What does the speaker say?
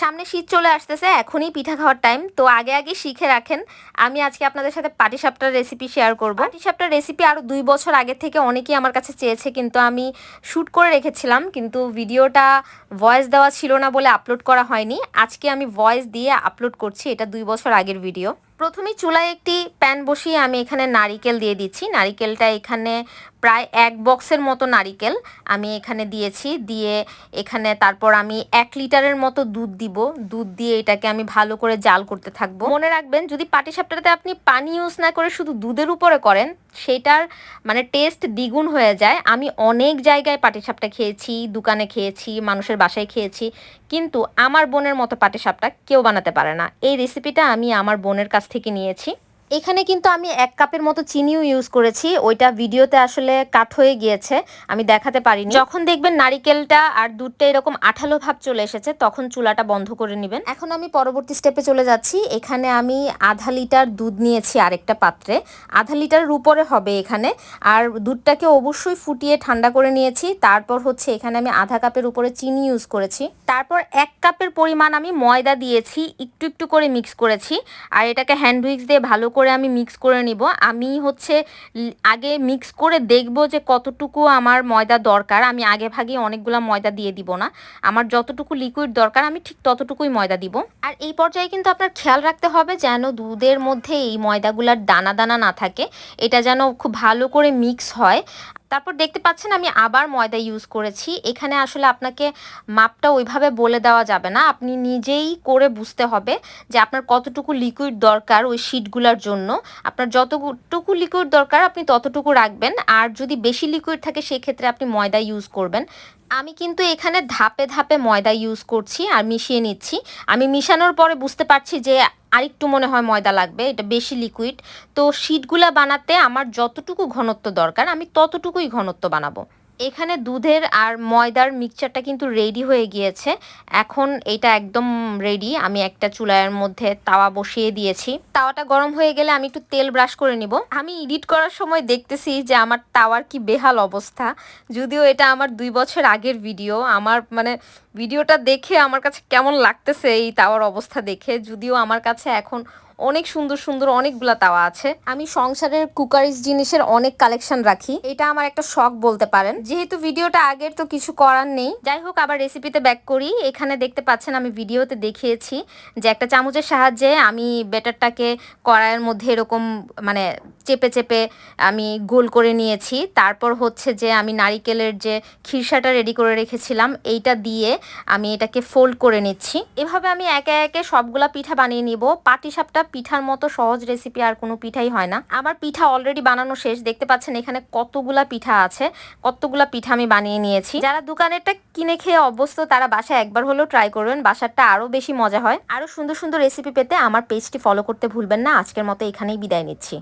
সামনে শীত চলে আসতেছে, এখনই পিঠা খাওয়ার টাইম তো আগে আগে শিখে রাখেন। আমি আজকে আপনাদের সাথে পাটিসাপটার রেসিপি শেয়ার করব। পাটিসাপটার রেসিপি আরও দুই বছর আগে থেকে অনেকেই আমার কাছে চেয়েছে, কিন্তু আমি শ্যুট করে রেখেছিলাম, কিন্তু ভিডিওটা ভয়েস দেওয়া ছিল না বলে আপলোড করা হয়নি। আজকে আমি ভয়েস দিয়ে আপলোড করছি, এটা দুই বছর আগের ভিডিও প্রথমেই চুলায় একটি প্যান বসিয়ে আমি এখানে নারিকেল দিয়ে দিচ্ছি। নারিকেলটা এখানে প্রায় এক বক্সের মতো নারিকেল আমি এখানে দিয়েছি। দিয়ে এখানে তারপর আমি এক লিটারের মতো দুধ দিব। দুধ দিয়ে এটাকে আমি ভালো করে জাল করতে থাকব। মনে রাখবেন, যদি পাটি সাপটাতে আপনি পানি ইউজ না করে শুধু দুধের উপরে করেন সেটার মানে টেস্ট দ্বিগুণ হয়ে যায়। আমি অনেক জায়গায় পাটিসাপটা খেয়েছি, দোকানে খেয়েছি, মানুষের বাসায় খেয়েছি, কিন্তু আমার বোনের মতো পাটিসাপটা কেউ বানাতে পারে না। এই রেসিপিটা আমি আমার বোনের কাছ থেকে নিয়েছি। এখানে কিন্তু আমি এক কাপের মতো চিনিও ইউজ করেছি। ওইটা ভিডিওতে আসলে কাট হয়ে গিয়েছে। আমি দেখাতে পারিনি। যখন দেখবেন নারিকেলটা আর দুধটা এরকম আঠালো ভাব চলে এসেছে, তখন চুলাটা বন্ধ করে নেবেন। এখন আমি পরবর্তী স্টেপে চলে যাচ্ছি। এখানে আমি আধা লিটার দুধ নিয়েছি আরেকটা পাত্রে। আধা লিটারের উপরে হবে এখানে। আর দুধটাকে অবশ্যই ফুটিয়ে ঠান্ডা করে নিয়েছি। তারপর হচ্ছে এখানে আমি আধা কাপের উপরে চিনি ইউজ করেছি। তারপর এক কাপের পরিমাণ আমি ময়দা দিয়েছি। একটু একটু করে মিক্স করেছি। আর এটাকে হ্যান্ড উইক্স দিয়ে ভালো করে আমি মিক্স করে নিব। আমি হচ্ছে আগে মিক্স করে দেখব যে কতটুকু আমার ময়দা দরকার। আমি আগে ভাগে অনেকগুলো ময়দা দিয়ে দিব না। আমার যতটুকু লিকুইড দরকার, আমি ঠিক ততটুকুই ময়দা দিব। আর এই পর্যায়ে কিন্তু আপনার খেয়াল রাখতে হবে যেন দুধের মধ্যে এই ময়দাগুলার দানা দানা না থাকে। এটা যেন খুব ভালো করে মিক্স হয়। তারপর দেখতে পাচ্ছেন আমি আবার ময়দা ইউজ করেছি। এখানে আসলে আপনাকে মাপটা ওইভাবে বলে দেওয়া যাবে না। আপনি নিজেই করে বুঝতে হবে যে আপনার কতটুকু লিকুইড দরকার ওই শিটগুলোর জন্য। আপনার যতটুকু লিকুইড দরকার আপনি ততটুকু রাখবেন। আর যদি বেশি লিকুইড থাকে, সেক্ষেত্রে আপনি ময়দা ইউজ করবেন। আমি কিন্তু এখানে ধাপে ধাপে ময়দা ইউজ করছি আর মিশিয়ে নিচ্ছি। আমি মিশানোর পরে বুঝতে পারছি যে আরেকটু মনে হয় ময়দা লাগবে, এটা বেশি লিকুইড তো শিটগুলা বানাতে আমার যতটুকু ঘনত্ব দরকার, আমি ততটুকুই ঘনত্ব বানাবো। এখানে দুধের আর ময়দার মিক্সচারটা কিন্তু রেডি হয়ে গিয়েছে। এখন এটা একদম রেডি আমি একটা চুলার মধ্যে তাওয়া বসিয়ে দিয়েছি। তাওয়াটা গরম হয়ে গেলে আমি একটু তেল ব্রাশ করে নিব। আমি এডিট করার সময় দেখতেছি যে আমার তাওয়ার কি বেহাল অবস্থা। যদিও এটা আমার দুই বছর আগের ভিডিও আমার মানে ভিডিওটা দেখে আমার কাছে কেমন লাগতেছে এই তাওয়ার অবস্থা দেখে। যদিও আমার কাছে এখন অনেক সুন্দর সুন্দর অনেকগুলা তাওয়া আছে। আমি সংসারের কুকারিজ জিনিসের অনেক কালেকশন রাখি। এটা আমার একটা শখ বলতে পারেন। যেহেতু ভিডিওটা আগের তো কিছু করার নেই। যাই হোক, আবার রেসিপিতে ব্যাক করি। এখানে দেখতে পাচ্ছেন, আমি ভিডিওতে দেখিয়েছি যে একটা চামচের সাহায্যে আমি ব্যাটারটাকে কড়াইয়ের মধ্যে এরকম মানে চেপে চেপে আমি গোল করে নিয়েছি। তারপর হচ্ছে যে আমি নারিকেলের যে খিরসাটা রেডি করে রেখেছিলাম, এইটা দিয়ে আমি এটাকে ফোল্ড করে নিচ্ছি। এভাবে আমি একে একে সবগুলা পিঠা বানিয়ে নিব। পাটিসাপটা পিঠার মতো সহজ রেসিপি আর কোনো পিঠাই হয় না। আমার পিঠা অলরেডি বানানো শেষ। দেখতে পাচ্ছেন এখানে কতগুলা পিঠা আছে। কতগুলা পিঠা আমি বানিয়ে নিয়েছি। যারা দোকানেরটা কিনে খেয়ে অভ্যস্ত, তারা বাসায় একবার হলেও ট্রাই করবেন বাসারটা আরও বেশি মজা হয়। আরও সুন্দর সুন্দর রেসিপি পেতে আমার পেজটি ফলো করতে ভুলবেন না। আজকের মতো এখানেই বিদায় নিচ্ছি।